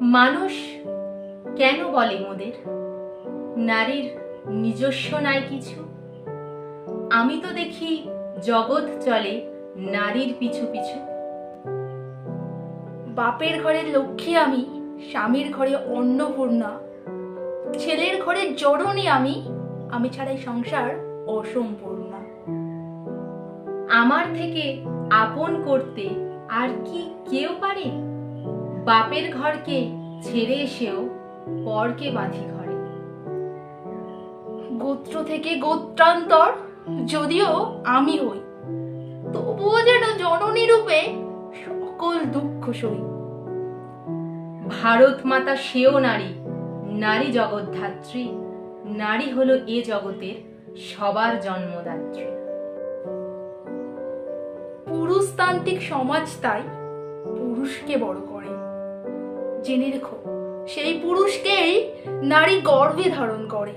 মানুষ কেন বলে মোদের? নারীর নিজস্ব নাই কিছু? আমি তো দেখি জগৎ চলে নারীর পিছু পিছু। বাপের ঘরে লক্ষ্মী আমি, স্বামীর ঘরে অন্নপূর্ণা। ছেলের ঘরে জননী আমি আমি ছাড়াই সংসার অসম্পূর্ণা। আমার থেকে আপন করতে আর কি কেউ পারে? বাপের ঘরকে ছেড়ে এসেও পরকে বাঁধি ঘরে। গোত্র থেকে গোত্রান্তর যদিও আমি হই, তবুও যেন জননী রূপে সকল দুঃখ সই। ভারত মাতা সেও নারী নারী জগদ্ধাত্রী, নারী হলো এ জগতের সবার জন্মদাত্রী। পুরুষতান্ত্রিক সমাজ তাই পুরুষকে বড় করে। জেনে রেখো, সেই পুরুষকেই নারী গর্বে ধারণ করে।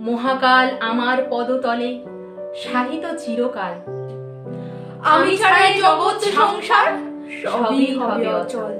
মহাকাল আমার পদতলে সাহিত চিরকাল। আমি ছাড়াই জগৎ সংসার, সবই হবে অচল।